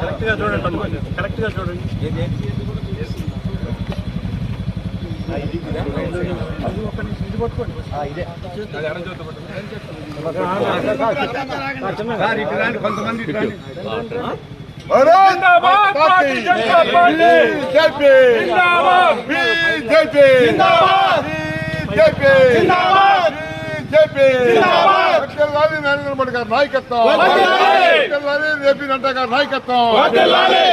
కరెక్ట్గా చూడండి. కరెక్ట్గా చూడండి. జిందాబాద్ భారతీయ జనతా పార్టీ. వర్ధిల్లాలి నరేంద్ర మోడీ గారి నాయకత్వం. వర్ధిల్లాలి జేపీ నడ్డా గారి నాయకత్వం.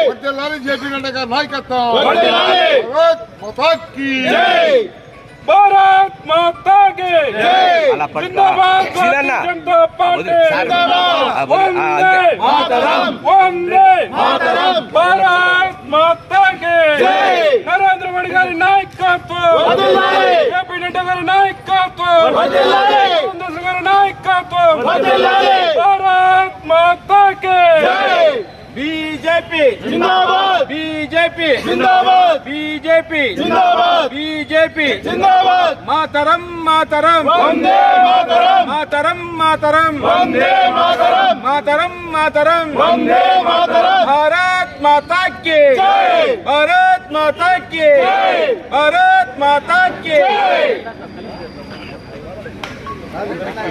వర్ధిల్లాలి జేపీ నడ్డా గారి నాయకత్వం. భారత్ మాతా భారత్ జిందాబాద్ జనతా పార్టీ. వందే వందే మాతా నరేంద్ర మోడీ గారి నాయకత్వం! నడ్డా గారి నాయకత్వం! చంద్రశేఖర్ గారి నాయకత్వం భారత్ మాతా కి బీజేపీ జిందాబాద్ బీజేపీ జిందాబాద్ బీజేపీ జిందాబాద్ బీజేపీ జిందాబాద్ మాతరం మాతరం వందే మాతరం మాతరం మాతరం వందే మాతరం మాతరం మాతరం వందే మాతరం భారత్ మాతా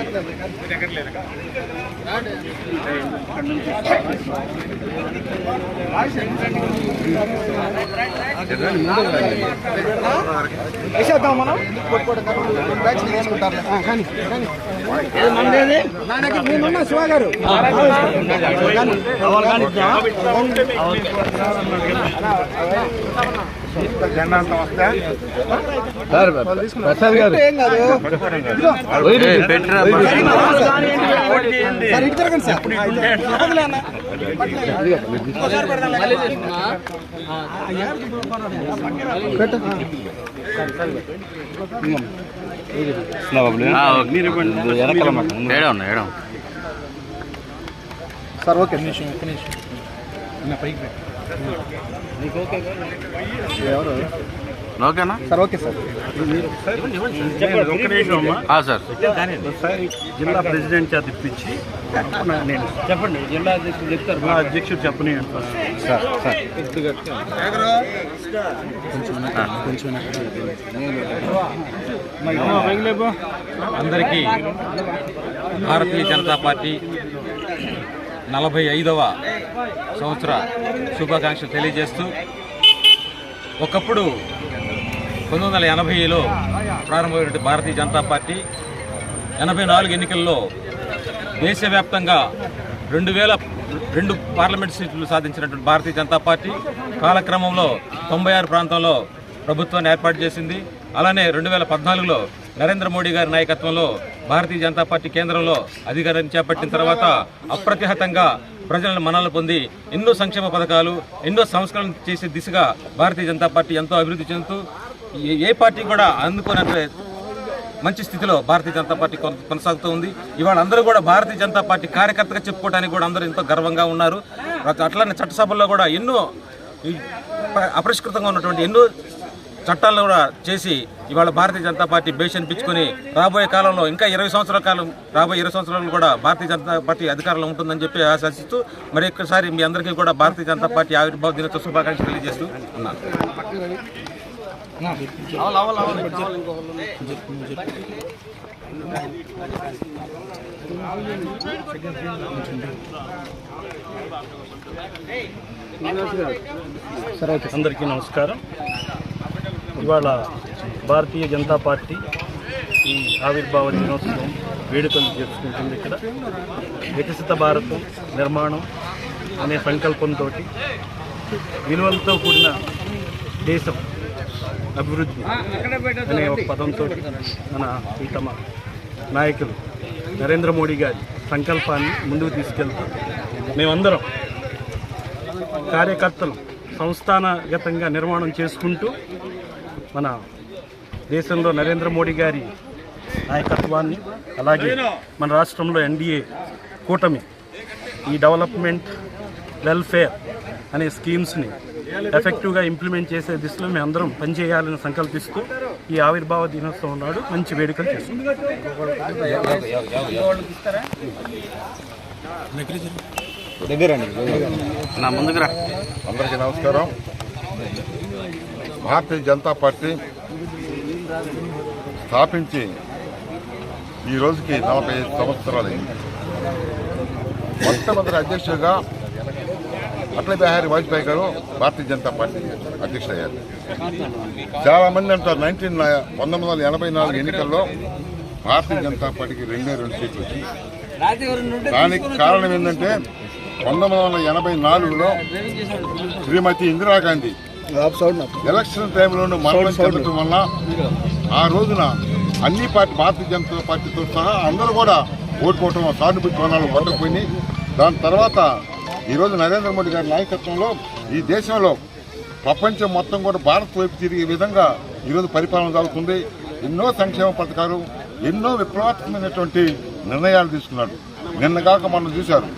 కి భారత్ గారు కి భారత్ మాతా కి సార్ ఉన్నా ఏడా సార్ ఓకే నిమిషం ఒక్క నిమిషం పైకి ఎవరు ఓకేనా? Sir okay sir. సార్. జిల్లా ప్రెసిడెంట్ చేత ఇప్పించి నేను చెప్పండి జిల్లా అధ్యక్షుడు చెప్తారు. మా అధ్యక్షుడు చెప్పని సార్. సార్ కొంచెం. అందరికీ భారతీయ జనతా పార్టీ నలభై ఐదవ సంవత్సర శుభాకాంక్షలు తెలియజేస్తూ ఒకప్పుడు పంతొమ్మిది వందల ఎనభైలో ప్రారంభమైనటువంటి భారతీయ జనతా పార్టీ ఎనభై నాలుగు ఎన్నికల్లో దేశవ్యాప్తంగా రెండు వేల రెండు పార్లమెంట్ సీట్లు సాధించినటువంటి భారతీయ జనతా పార్టీ కాలక్రమంలో తొంభై ఆరు ప్రాంతంలో ప్రభుత్వాన్ని ఏర్పాటు చేసింది. అలానే రెండు వేల పద్నాలుగులో నరేంద్ర మోడీ గారి నాయకత్వంలో భారతీయ జనతా పార్టీ కేంద్రంలో అధికారాన్ని చేపట్టిన తర్వాత అప్రతిహతంగా ప్రజలను మనలు పొంది ఎన్నో సంక్షేమ పథకాలు ఎన్నో సంస్కరణలు చేసే దిశగా భారతీయ జనతా పార్టీ ఎంతో అభివృద్ధి చెందుతూ ఏ- పార్టీ కూడా అందుకునే మంచి స్థితిలో భారతీయ జనతా పార్టీ కొన- కొనసాగుతూ ఉంది. ఇవాళ అందరూ కూడా భారతీయ జనతా పార్టీ కార్యకర్తగా చెప్పుకోవడానికి కూడా అందరూ ఎంతో గర్వంగా ఉన్నారు. అట్లనే అట్లానే చట్టసభల్లో కూడా ఎన్నో అపరిష్కృతంగా ఉన్నటువంటి ఎన్నో చట్టాలను కూడా చేసి ఇవాళ భారతీయ జనతా పార్టీ బేస్ పిచ్చుకొని రాబోయే కాలంలో ఇంకా ఇరవై సంవత్సరాల కాలం రాబోయే ఇరవై సంవత్సరాలు కూడా భారతీయ జనతా పార్టీ అధికారంలో ఉంటుందని చెప్పి ఆశాసిస్తూ మరి ఒక్కసారి మీ అందరికీ కూడా భారతీయ జనతా పార్టీ ఆవిర్భావ దినోత్సవ శుభాకాంక్షలు తెలియజేస్తూ ఉన్నాను. అందరికీ నమస్కారం. ఇవాళ భారతీయ జనతా పార్టీ ఈ ఆవిర్భావ దినోత్సవం వేడుకలు చేసుకుంటుంది ఇక్కడ. వికసిత భారతం నిర్మాణం అనే సంకల్పంతో విలువలతో కూడిన దేశం అభివృద్ధి అనే ఒక పదంతో మన ప్రీతమ నాయకులు నరేంద్ర మోడీ గారి సంకల్పాన్ని ముందుకు తీసుకెళ్తూ మేమందరం కార్యకర్తలు సంస్థానగతంగా నిర్మాణం చేసుకుంటూ మన దేశంలో నరేంద్ర మోడీ గారి నాయకత్వాన్ని అలాగే మన రాష్ట్రంలో ఎన్డీఏ కూటమి ఈ డెవలప్మెంట్ వెల్ఫేర్ అనే స్కీమ్స్ని ఎఫెక్టివ్గా ఇంప్లిమెంట్ చేసే దిశలో మేము అందరం పనిచేయాలని సంకల్పిస్తూ ఈ ఆవిర్భావ దినోత్సవం నాడు మంచి వేడుకలు చేసుకుంటాం. నా ముందుకు రా. అందరికీ నమస్కారం. భారతీయ జనతా పార్టీ స్థాపించి ఈ రోజుకి నలభై ఐదు సంవత్సరాలు అయింది మొట్టమొదటి అధ్యక్షుడిగా అటల్ బిహారీ వాజ్పేయి గారు భారతీయ జనతా పార్టీ అధ్యక్షుడయ్యారు. చాలా మంది అంటారు నైన్టీన్ పంతొమ్మిది వందల ఎనభై నాలుగు ఎన్నికల్లో భారతీయ జనతా పార్టీకి రెండే రెండు సీట్లు వచ్చింది. దానికి కారణం ఏంటంటే పంతొమ్మిది వందల ఎనభై నాలుగులో శ్రీమతి ఇందిరాగాంధీ ఎలక్షన్ టైంలోనూ మరణం చెందడం వల్ల ఆ రోజున అన్ని పార్టీ భారతీయ జనతా పార్టీతో సహా అందరూ కూడా ఓటుకోవటం సానుభూతి కోణాలు పట్టకపోయినాయి. దాని తర్వాత ఈరోజు నరేంద్ర మోడీ గారి నాయకత్వంలో ఈ దేశంలో ప్రపంచం మొత్తం కూడా భారత్ వైపు తిరిగే విధంగా ఈరోజు పరిపాలన జరుగుతుంది. ఎన్నో సంక్షేమ పథకాలు ఎన్నో విప్లవాత్మకమైనటువంటి నిర్ణయాలు తీసుకున్నాడు నిన్న కాక మనం చూశారు.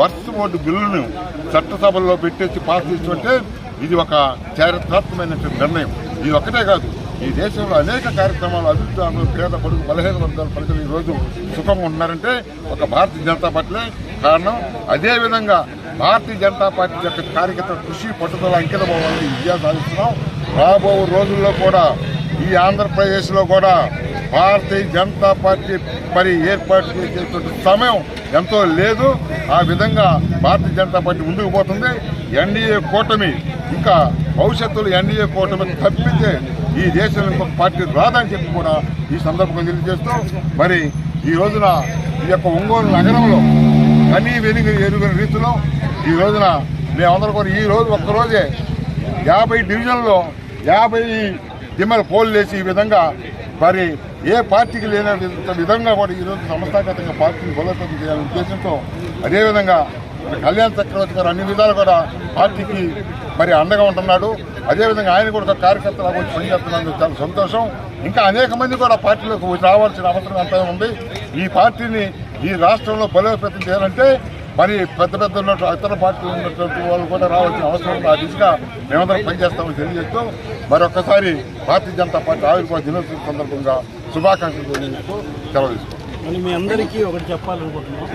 వర్ష బోర్డు బిల్లును చట్టసభల్లో పెట్టేసి పాస్ చేస్తుంటే ఇది ఒక చారిత్రాత్మకమైనటువంటి నిర్ణయం. ఇది ఒక్కటే కాదు ఈ దేశంలో అనేక కార్యక్రమాలు అభివృద్ధి పేద పొడుగు బలహీన వర్గాల ప్రజలు ఈరోజు రోజు సుఖంగా ఉన్నారంటే ఒక భారతీయ జనతా పార్టీలే కారణం అదేవిధంగా భారతీయ జనతా పార్టీ యొక్క కార్యకర్త కృషి పట్టుదల అంకిత భావాన్ని విజయం సాధిస్తున్నాం. రాబో రోజుల్లో కూడా ఈ ఆంధ్రప్రదేశ్లో కూడా భారతీయ జనతా పార్టీ మరి ఏర్పాటు చేసేటువంటి సమయం ఎంతో లేదు. ఆ విధంగా భారతీయ జనతా పార్టీ ముందుకు పోతుంది. ఎన్డీఏ కూటమి ఇంకా భవిష్యత్తులో ఎన్డీఏ కూటమి తప్పితే ఈ దేశంలో ఇంకొక పార్టీ రాదని చెప్పి కూడా ఈ సందర్భంగా తెలియజేస్తూ మరి ఈ రోజున ఈ యొక్క ఒంగోలు నగరంలో కనీ వెనుక ఎరుగని రీతిలో ఈ రోజున మేమందరం కూడా ఈ రోజు ఒక్కరోజే యాభై డివిజన్లో యాభై దిమ్మల పోల్ వేసి ఈ విధంగా మరి ఏ పార్టీకి లేని విధంగా కూడా ఈరోజు సంస్థాగతంగా పార్టీని బలోపేతం చేయాలనే ఉద్దేశంతో అదేవిధంగా కళ్యాణ్ చక్రవర్తి గారు అన్ని విధాలు కూడా పార్టీకి మరి అండగా ఉంటున్నాడు. అదేవిధంగా ఆయన కూడా ఒక కార్యకర్తలాగా వచ్చి పనిచేస్తున్నందుకు చాలా సంతోషం. ఇంకా అనేక మంది కూడా పార్టీలోకి రావాల్సిన అవసరం ఎంతో ఉంది. ఈ పార్టీని ఈ రాష్ట్రంలో బలోపేతం చేయాలంటే మరి పెద్ద పెద్ద ఉన్నట్టు ఇతర పార్టీలు ఉన్నటువంటి వాళ్ళు కూడా రావాల్సిన అవసరం ఉంది ఆ దిశగా మేమందరం పనిచేస్తామని తెలియజేస్తూ మరొకసారి భారతీయ జనతా పార్టీ ఆవిర్భావ దినోత్సవం సందర్భంగా శుభాకాంక్షలు తెలియజేస్తూ సెలవు తీసుకుంటాం మీ అందరికీ ఒకటి చెప్పాలనుకుంటున్నాం.